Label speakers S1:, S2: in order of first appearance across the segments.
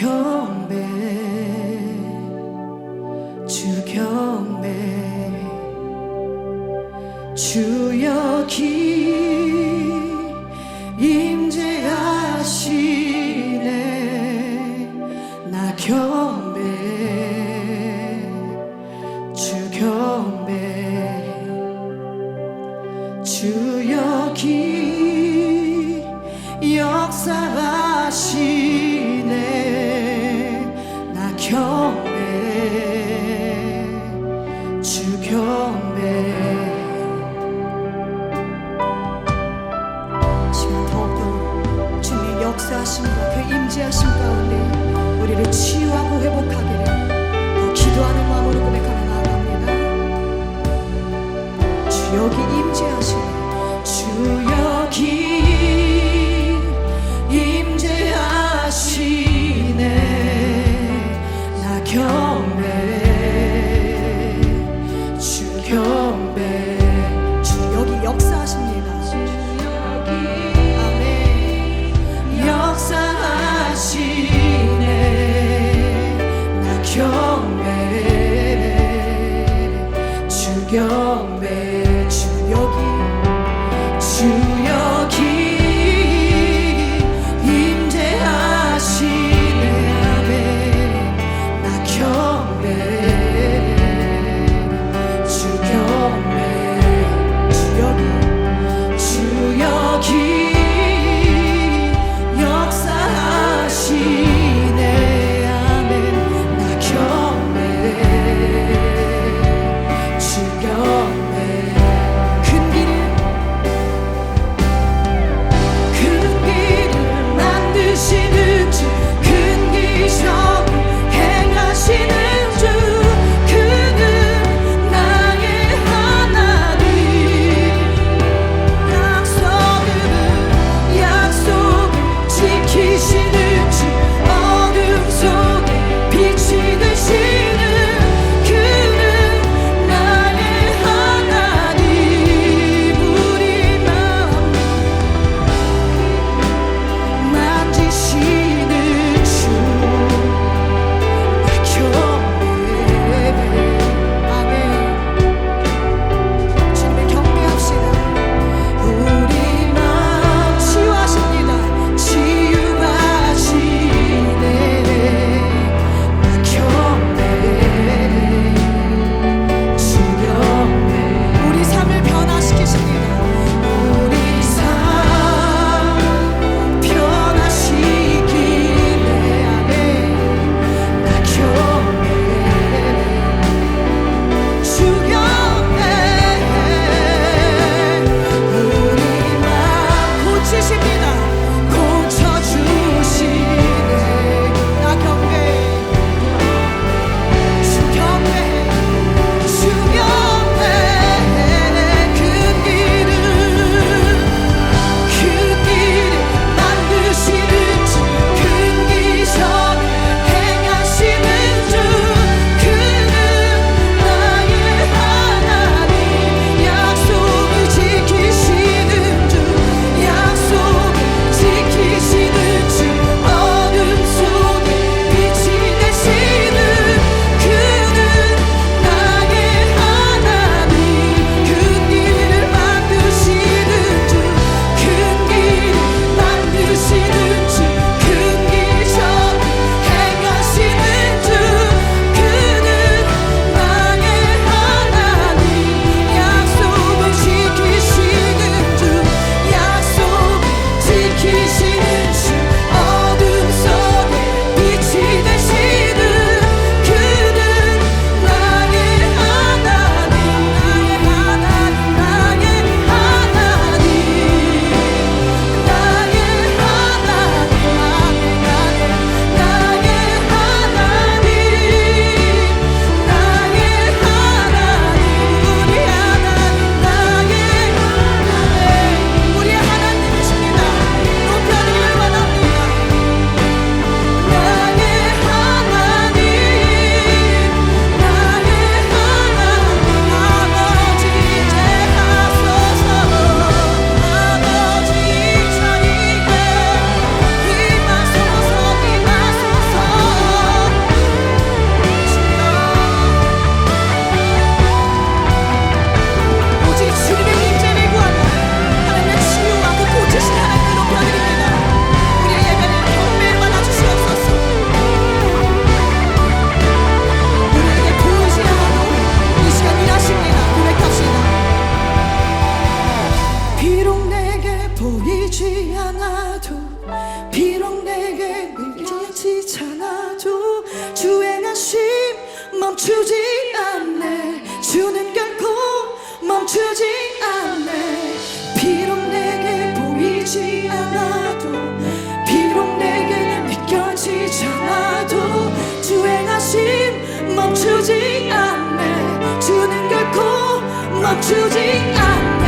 S1: 경배 주 경배 주 여기 임재하시네. 나 경배. 역사하심과 그 임재하심 가운데 우리를 치유하고 회복하기를 기도하는 마음으로 고백하며 나아갑니다. 주 여기 임재하 경. 지잖아도 주의 관심 멈추지 않네. 주는 결코 멈추지 않네. 비록 내게 보이지 않아도 비록 내게 느껴지지 않아도 주의 관심 멈추지 않네. 주는 결코 멈추지 않네.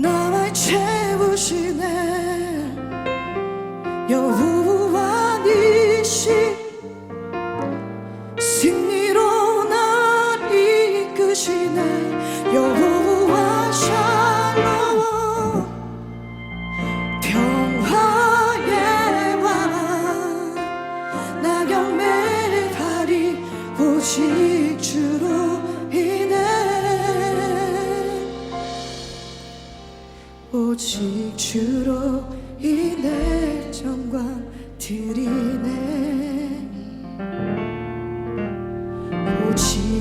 S1: 나만 채우시네.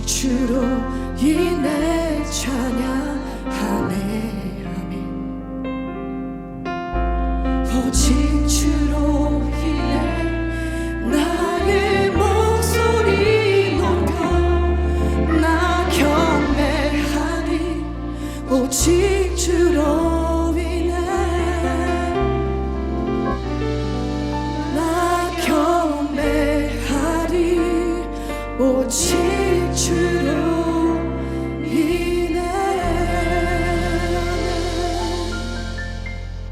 S1: 주로 인해 찬양하네. 아멘. 오직 주로 인해 나의 목소리 높여 나 경매하니 오직